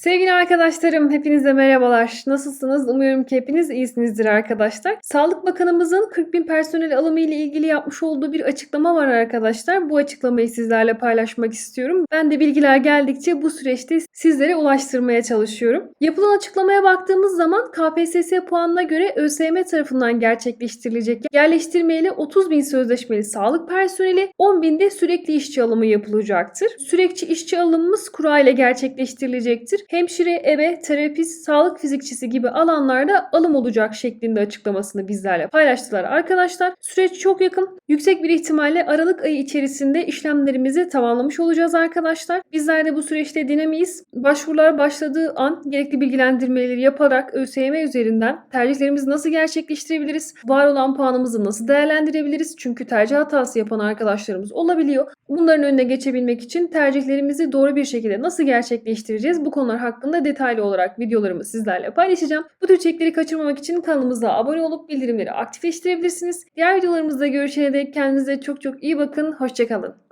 Sevgili arkadaşlarım, hepinize merhabalar. Nasılsınız? Umuyorum ki hepiniz iyisinizdir arkadaşlar. Sağlık Bakanımızın 40 bin personel alımı ile ilgili yapmış olduğu bir açıklama var arkadaşlar. Bu açıklamayı sizlerle paylaşmak istiyorum. Ben de bilgiler geldikçe bu süreçte sizlere ulaştırmaya çalışıyorum. Yapılan açıklamaya baktığımız zaman KPSS puanına göre ÖSYM tarafından gerçekleştirilecek yerleştirmeyle 30 bin sözleşmeli sağlık personeli, 10 binde sürekli işçi alımı yapılacaktır. Sürekli işçi alımımız kura ile gerçekleştirilecektir. Hemşire, ebe, terapist, sağlık fizikçisi gibi alanlarda alım olacak şeklinde açıklamasını bizlerle paylaştılar arkadaşlar. Süreç çok yakın. Yüksek bir ihtimalle Aralık ayı içerisinde işlemlerimizi tamamlamış olacağız arkadaşlar. Bizler de bu süreçte dinamiyiz. Başvurular başladığı an gerekli bilgilendirmeleri yaparak ÖSYM üzerinden tercihlerimizi nasıl gerçekleştirebiliriz? Var olan puanımızı nasıl değerlendirebiliriz? Çünkü tercih hatası yapan arkadaşlarımız olabiliyor. Bunların önüne geçebilmek için tercihlerimizi doğru bir şekilde nasıl gerçekleştireceğiz? Bu konular hakkında detaylı olarak videolarımı sizlerle paylaşacağım. Bu tür içerikleri kaçırmamak için kanalımıza abone olup bildirimleri aktifleştirebilirsiniz. Diğer videolarımızda görüşene dek kendinize çok çok iyi bakın. Hoşçakalın.